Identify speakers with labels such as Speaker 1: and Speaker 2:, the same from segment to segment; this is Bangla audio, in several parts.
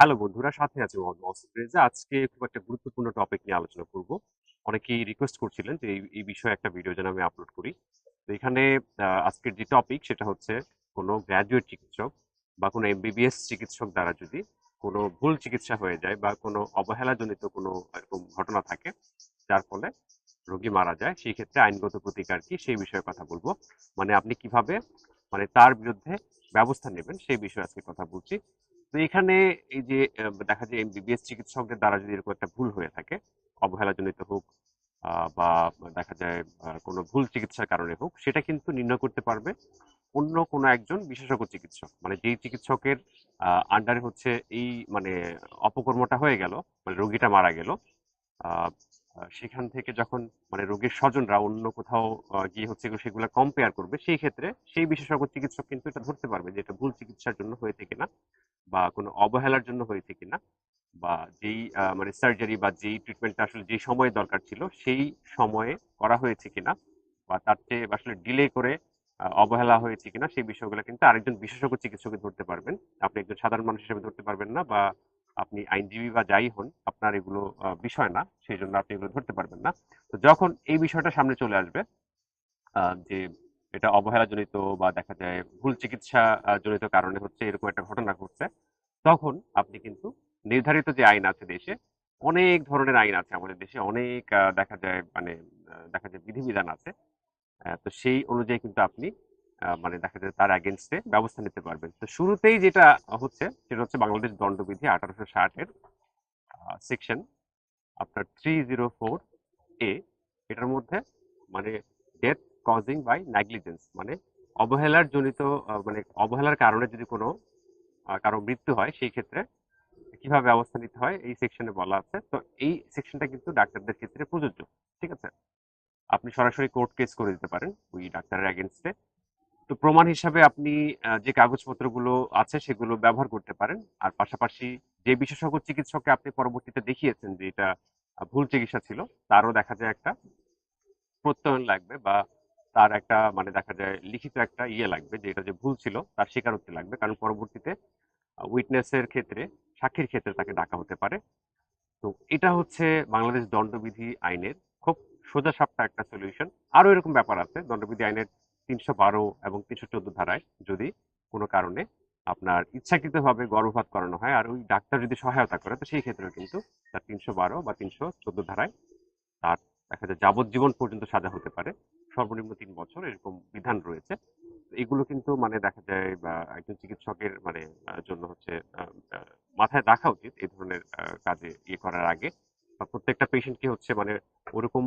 Speaker 1: হ্যালো বন্ধুরা, সাথে আছে আজকে খুব একটা গুরুত্বপূর্ণ টপিক নিয়ে আলোচনা করব। অনেকেই রিকোয়েস্ট করছিলেন যে এই বিষয়ে একটা ভিডিও যেন আমি আপলোড করি। তো এখানে আজকের যে টপিক সেটা হচ্ছে কোনো গ্র্যাজুয়েট চিকিৎসক বা কোনো এমবিবিএস চিকিৎসক দ্বারা যদি কোনো ভুল চিকিৎসা হয়ে যায় বা কোনো অবহেলাজনিত কোনো এরকম ঘটনা থাকে, যার ফলে রোগী মারা যায়, সেই ক্ষেত্রে আইনগত প্রতিকার কি সেই বিষয়ে কথা বলব। মানে আপনি কীভাবে মানে তার বিরুদ্ধে ব্যবস্থা নেবেন সেই বিষয়ে আজকে কথা বলছি। তো এখানে এই যে দেখা যায় এমবিবিএস চিকিৎসকদের দ্বারা যদি এরকম একটা ভুল হয়ে থাকে, অবহেলাজনিত হোক বা দেখা যায় কোনো ভুল চিকিৎসার কারণে হোক, সেটা কিন্তু নির্ণয় করতে পারবে অন্য কোনো একজন বিশেষজ্ঞ চিকিৎসক। মানে যেই চিকিৎসকের আন্ডারে হচ্ছে এই মানে অপকর্মটা হয়ে গেল মানে রোগীটা মারা গেল সেখান থেকে যখন মানে রোগীর স্বজনরা অন্য কোথাও গিয়ে হচ্ছে সেগুলো কম্পেয়ার করবে, সেই ক্ষেত্রে সেই বিশেষজ্ঞ চিকিৎসক কিন্তু এটা ধরতে পারবে যে এটা ভুল চিকিৎসার জন্য হয়েছে কিনা বা কোনো অবহেলার জন্য হয়েছে কিনা বা যেই মানে সার্জারি বা যেই ট্রিটমেন্টটা আসলে যে সময়ে দরকার ছিল সেই সময়ে করা হয়েছে কিনা বা তার চেয়ে আসলে ডিলে করে অবহেলা হয়েছে কিনা সেই বিষয়গুলো কিন্তু আরেকজন বিশেষজ্ঞ চিকিৎসক ধরতে পারবেন। আপনি একজন সাধারণ মানুষ হিসেবে ধরতে পারবেন না বা আপনি আইনজীবী বা যাই হন, আপনার এগুলো বিষয় না, সেই জন্য আপনি এগুলো ধরতে পারবেন না। তো যখন এই বিষয়টা সামনে চলে আসবে যে এটা অবহেলাজনিত বা দেখা যায় ভুল চিকিৎসা জনিত কারণে হচ্ছে এরকম একটা ঘটনা ঘটছে, তখন আপনি কিন্তু নির্ধারিত যে আইন আছে দেশে, অনেক ধরনের আইন আছে আমাদের দেশে, অনেক দেখা যায় মানে দেখা যায় বিধিবিধান আছে। তো সেই অনুযায়ী কিন্তু আপনি মানে দেখা যায় তার এগেনস্টে ব্যবস্থা নিতে পারবেন। তো শুরুতেই যেটা হচ্ছে, সেটা হচ্ছে বাংলাদেশ দণ্ডবিধি আঠারোশো ষাটের সেকশন আপনার থ্রি জিরো ফোর এ এটার মধ্যে মানে ডেথ কজিং বাই নেগলিজেন্স মানে অবহেলার জনিত মানে অবহেলার কারণে যদি কোনো কারও মৃত্যু হয়, সেই ক্ষেত্রে কীভাবে ব্যবস্থা নিতে হয়, এই সেকশনে বলা আছে। তো এই সেকশনটা কিন্তু ডাক্তারদের ক্ষেত্রে প্রযোজ্য, ঠিক আছে? আপনি সরাসরি কোর্ট কেস করে দিতে পারেন, ওই ডাক্তারের এগেনস্টে তো প্রমাণ হিসাবে আপনি যে কাগজপত্রগুলো আছে সেগুলো ব্যবহার করতে পারেন। আর পাশাপাশি যে বিশেষজ্ঞ চিকিৎসককে আপনি পরবর্তীতে দেখিয়েছেন যে এটা ভুল চিকিৎসা ছিল, তারও দেখা যায় একটা প্রত্যয়ন লাগবে বা তার একটা মানে দেখা যায় লিখিত একটা ইয়ে লাগবে যে এটা যে ভুল ছিল তার স্বীকারোক্তি লাগবে। কারণ পরবর্তীতে উইটনেসের ক্ষেত্রে, সাক্ষীর ক্ষেত্রে তাকে ডাকা হতে পারে। তো এটা হচ্ছে বাংলাদেশ দণ্ডবিধি আইনের খুব সোজা সাপটা একটা সলিউশন। আরও এরকম ব্যাপার আছে, দণ্ডবিধি আইনের তিনশো বারো এবং তিনশো চোদ্দ ধারায় যদি কোনো কারণে আপনার ইচ্ছাকৃতভাবে গর্ভপাত করানো হয় আর ওই ডাক্তার যদি সহায়তা করে, তো সেই ক্ষেত্রেও কিন্তু তার তিনশো বারো বা তিনশো চোদ্দ ধারায় তার দেখা যায় যাবজ্জীবন পর্যন্ত সাজা হতে পারে। সর্বনিম্ন তিন বছর এরকম বিধান রয়েছে। এগুলো কিন্তু মানে দেখা যায়, বা একজন চিকিৎসকের মানে জন্য হচ্ছে মাথায় রাখা উচিত এই ধরনের কাজে ইয়ে করার আগে। প্রত্যেকটা পেশেন্টকে হচ্ছে মানে ওরকম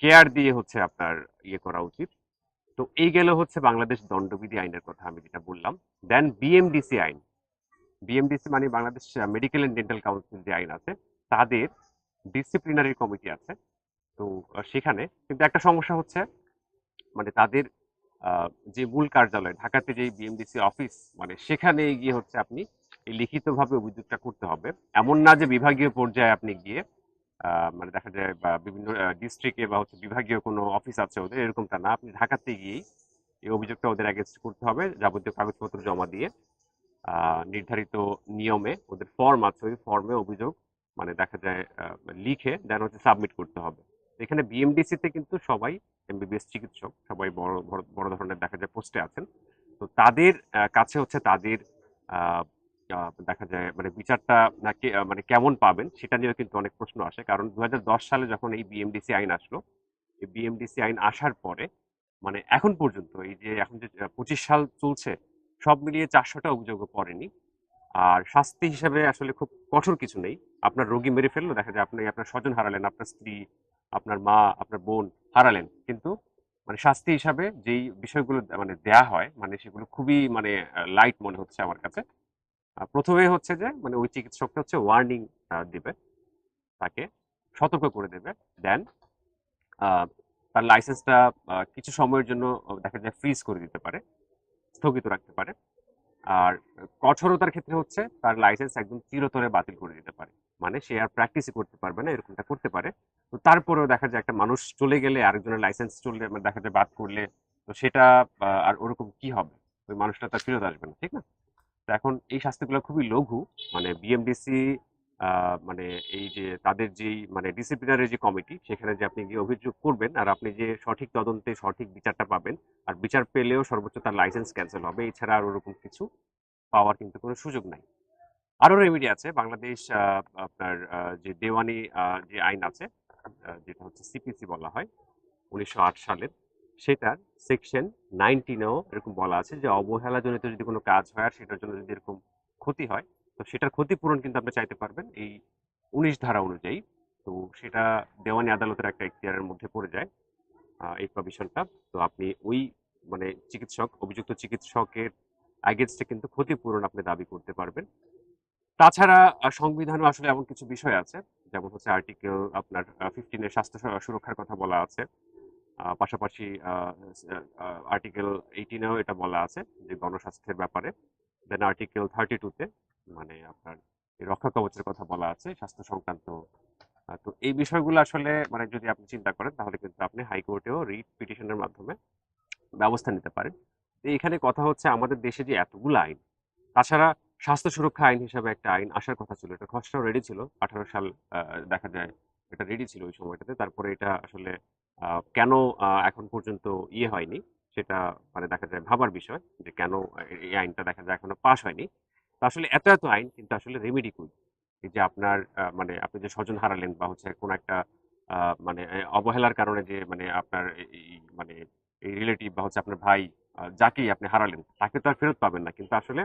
Speaker 1: কেয়ার দিয়ে হচ্ছে আপনার ইয়ে করা উচিত। তো এই গেল হচ্ছে বাংলাদেশ দণ্ডবিধি আইনের কথা আমি যেটা বললাম। দেন বিএমডিসি আইন। বিএমডিসি মানে Bangladesh medical and dental council যে আইন আছে, তাদের ডিসিপ্লিনারি কমিটি আছে। তো সেখানে কিন্তু একটা সমস্যা হচ্ছে মানে তাদের যে মূল কার্যালয়, ঢাকাতে যে বিএমডিসি অফিস মানে সেখানে গিয়ে হচ্ছে আপনি লিখিতভাবে অভিযোগটা করতে হবে। এমন না যে বিভাগীয় পর্যায়ে আপনি গিয়ে মানে দেখা যায়, বা বিভিন্ন ডিস্ট্রিক্টে বা হচ্ছে বিভাগীয় কোনো অফিস আছে ওদের, এরকমটা না। আপনি ঢাকাতে গিয়েই এই অভিযোগটা ওদের অ্যাগেন্স্ট করতে হবে, যাবতীয় কাগজপত্র জমা দিয়ে। নির্ধারিত নিয়মে ওদের ফর্ম আছে, ওই ফর্মে অভিযোগ মানে দেখা যায় লিখে দেন হচ্ছে সাবমিট করতে হবে। এখানে বিএমডিসি তে কিন্তু সবাই এমবিবিএস চিকিৎসক, সবাই বড় বড় ধরনের দেখা যায় পোস্টে আছেন। তো তাদের কাছে হচ্ছে তাদের দেখা যায় মানে বিচারটা নাকি মানে কেমন পাবেন সেটা নিয়েও কিন্তু অনেক প্রশ্ন আসে। কারণ দু হাজার দশ সালে যখন এই বিএমডিসি আইন আসলো, এই বিএমডিসি আইন আসার পরে মানে এখন পর্যন্ত এই যে এখন যে পঁচিশ সাল চলছে, সব মিলিয়ে চারশোটা অভিযোগও পড়েনি। আর শাস্তি হিসেবে আসলে খুব কঠোর কিছু নেই। আপনার রোগী মেরে ফেলল, দেখা যায় আপনি, আপনার স্বজন হারালেন, আপনার স্ত্রী, আপনার মা, আপনার বোন হারালেন। কিন্তু মানে শাস্তি হিসাবে যেই বিষয়গুলো মানে দেয়া হয় মানে সেগুলো খুবই মানে লাইট মনে হচ্ছে আমার কাছে। প্রথমে হচ্ছে যে মানে ওই চিকিৎসকটা হচ্ছে ওয়ার্নিং দিবে। তাকে সতর্ক করে দেবে। দেন তার লাইসেন্সটা কিছু সময়ের জন্য দেখা যায় ফ্রিজ করে দিতে পারে, স্থগিত রাখতে পারে। আর কঠোরতার ক্ষেত্রে হচ্ছে তার লাইসেন্স একদম চিরতরে বাতিল করে দিতে পারে। মানে সে আর প্র্যাকটিসই করতে পারবে না, এরকমটা করতে পারে। তো তারপরেও দেখা যায় একটা মানুষ চলে গেলে আরেকজনের লাইসেন্স চললে মানে দেখা যায় বাদ করলে তো সেটা আর ওরকম কি হবে? ওই মানুষটা তার ফেরত আসবে না, ঠিক না? তো এখন এই শাস্তিগুলো খুবই লঘু। মানে বিএমডিসি মানে এই যে তাদের যেই মানে ডিসিপ্লিনারি যে কমিটি সেখানে যে আপনি গিয়ে অভিযোগ করবেন আর আপনি যে সঠিক তদন্তে সঠিক বিচারটা পাবেন আর বিচার পেলেও সর্বোচ্চ তার লাইসেন্স ক্যান্সেল হবে, এছাড়া আর ওরকম কিছু পাওয়ার কিন্তু কোনো সুযোগ নাই। আরও রেমেডি আছে, বাংলাদেশ আপনার যে দেওয়ানি যে আইন আছে যেটা হচ্ছে সিপিসি বলা হয়, উনিশশো আট সালের। সেটার সেকশন নাইনটিনেও এরকম বলা আছে যে অবহেলাজনিত যদি কোনো কাজ হয় আর সেটার জন্য যদি এরকম ক্ষতি হয় তো সেটার ক্ষতিপূরণ কিন্তু আপনি চাইতে পারবেন এই উনিশ ধারা অনুযায়ী। তো সেটা দেওয়ানি আদালতের একটা এখতিয়ারের মধ্যে পড়ে যায় এই প্রভিশনটা তো আপনি ওই মানে চিকিৎসক অভিযুক্ত চিকিৎসকের আগেনস্টে কিন্তু ক্ষতিপূরণ আপনি দাবি করতে পারবেন। তাছাড়া আহ, সংবিধানে আসলে এমন কিছু বিষয় আছে যেমন হচ্ছে আর্টিকেল আপনার ফিফটিনের স্বাস্থ্য সুরক্ষার কথা বলা আছে। পাশাপাশি আর্টিকেল এইটিনেও এটা বলা আছে যে গণস্বাস্থ্যের ব্যাপারে। দেন আর্টিকেল থার্টি টুতে মানে আপনার রক্ষা কবচের কথা বলা আছে, স্বাস্থ্য সংক্রান্ত। তো এই বিষয়গুলো আসলে মানে যদি আপনি চিন্তা করেন, তাহলে কিন্তু আপনি হাইকোর্টেও রিট পিটিশনের মাধ্যমে ব্যবস্থা নিতে পারেন। এখানে কথা হচ্ছে আমাদের দেশে যে এতগুলো আইন, তাছাড়া স্বাস্থ্য সুরক্ষা আইন হিসাবে একটা আইন আসার কথা ছিল, এটা খসড়াও রেডি ছিল। আঠারো সাল দেখা যায় এটা রেডি ছিল ওই সময়টাতে। তারপরে এটা আসলে কেন এখন পর্যন্ত ইয়ে হয়নি? সেটা মানে দেখা যায় ভাবার বিষয় যে কেন এই আইনটা দেখা যায় এখনও পাস হয়নি। তো আসলে এত এত আইন কিন্তু আসলে রেমেডি কই? এই যে আপনার মানে আপনি যে স্বজন হারালেন বা হচ্ছে কোনো একটা মানে অবহেলার কারণে যে মানে আপনার মানে এই রিলেটিভ বা হচ্ছে আপনার ভাই যাকেই আপনি হারালেন, তাকে তো আর ফেরত পাবেন না। কিন্তু আসলে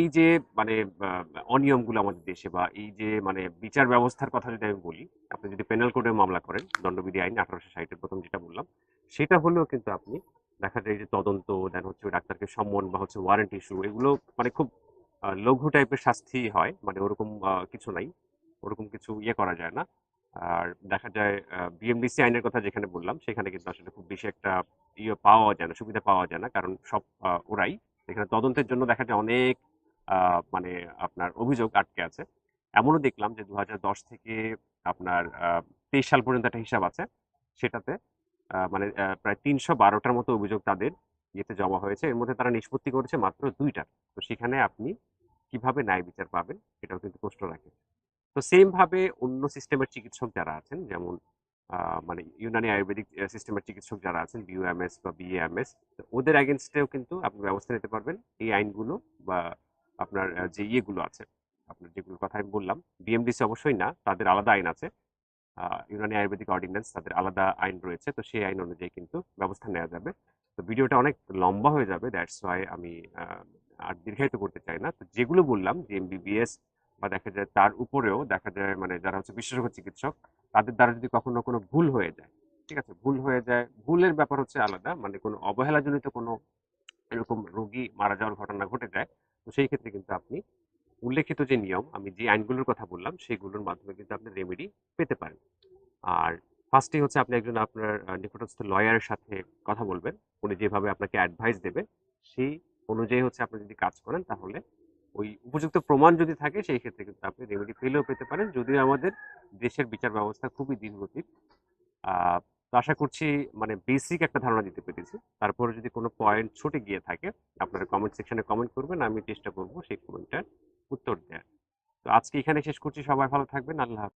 Speaker 1: এই যে মানে অনিয়মগুলো আমাদের দেশে বা এই যে মানে বিচার ব্যবস্থার কথা যদি আমি বলি, আপনি যদি পেনাল কোডে মামলা করেন, দণ্ডবিধি আইন আঠারোশো ষাটের প্রথম যেটা বললাম, সেটা হলেও কিন্তু আপনি দেখা যায় যে তদন্ত দেন হচ্ছে ডাক্তারকে সম্মান বা হচ্ছে ওয়ারেন্ট ইস্যু এগুলো মানে খুব লঘু টাইপের শাস্তি হয় মানে ওরকম কিছু নাই, ওরকম কিছু ইয়ে করা যায় না। আর দেখা যায় বিএমডিসি আইনের কথা যেখানে বললাম, সেখানে কিন্তু আসলে খুব বেশি একটা ইয়ে পাওয়া যায় না, সুবিধা পাওয়া যায় না, কারণ সব ওরাই। এখানে তদন্তের জন্য দেখা যায় অনেক মানে আপনার অভিযোগ আটকে আছে। এমনও দেখলাম যে দু হাজার দশ থেকে আপনার তেইশ সাল পর্যন্ত একটা হিসাব আছে। সেটাতে মানে প্রায় তিনশো বারোটার মতো অভিযোগ তাদের ইয়েতে জমা হয়েছে। এর মধ্যে তারা নিষ্পত্তি করেছে মাত্র দুইটা তো সেখানে আপনি কীভাবে ন্যায় বিচার পাবেন, সেটাও কিন্তু প্রশ্ন রাখে। তো সেম ভাবে অন্য সিস্টেমের চিকিৎসক যারা আছেন, যেমন মানে ইউনানি আয়ুর্বেদিক সিস্টেমের চিকিৎসক যারা আছেন বিইউএমএস বা বিএএমএস ওদের অ্যাগেনস্টেও কিন্তু আপনি ব্যবস্থা নিতে পারবেন। এই আইনগুলো বা আপনার যে ইয়েগুলো আছে, আপনার যেগুলোর কথা আমি বললাম বিএমডিসি অবশ্যই না, তাদের আলাদা আইন আছে। ইউনানি আয়ুর্বেদিক অর্ডিন্যান্স তাদের আলাদা আইন রয়েছে, তো সেই আইন অনুযায়ী কিন্তু ব্যবস্থা নেওয়া যাবে। তো ভিডিওটা অনেক লম্বা হয়ে যাবে দ্যাটস ওয়াই আমি আর দীর্ঘায়িত করতে চাই না। তো যেগুলো বললাম, যে এমবিবিএস বা দেখা যায় তার উপরেও, দেখা যায় মানে যারা হচ্ছে বিশেষজ্ঞ চিকিৎসক, তাদের দ্বারা যদি কখনো কোনো ভুল হয়ে যায়, ঠিক আছে? ভুল হয়ে যায়, ভুলের ব্যাপার হচ্ছে আলাদা মানে কোনো অবহেলাজনিত কোনো এরকম রোগী মারা যাওয়ার ঘটনা ঘটে যায় তো সেই ক্ষেত্রে কিন্তু আপনি উল্লেখিত যে নিয়ম আমি যে আইনগুলোর কথা বললাম সেগুলোর মাধ্যমে কিন্তু আপনি রেমেডি পেতে পারেন। আর ফার্স্টে হচ্ছে আপনি একজন আপনার নিকটস্থ লয়ারের সাথে কথা বলবেন। উনি যেভাবে আপনাকে অ্যাডভাইস দেবে সেই অনুযায়ী হচ্ছে আপনি যদি কাজ করেন তাহলে ওই উপযুক্ত প্রমাণ যদি থাকে সেই ক্ষেত্রে কিন্তু আপনি রেমেডি ফেলেও পেতে পারেন। যদিও আমাদের দেশের বিচার ব্যবস্থা খুবই আহ, তো আশা করছি মানে বেসিক একটা ধারণা দিতে পেরেছি। তারপরে যদি কোনো পয়েন্ট ছুটে গিয়ে থাকে, আপনারা কমেন্ট সেকশনে কমেন্ট করবেন, আমি চেষ্টা করব সেই কমেন্টটার উত্তর দেওয়ার তো আজকে এখানে শেষ করছি। সবাই ভালো থাকবেন। আল্লাহ।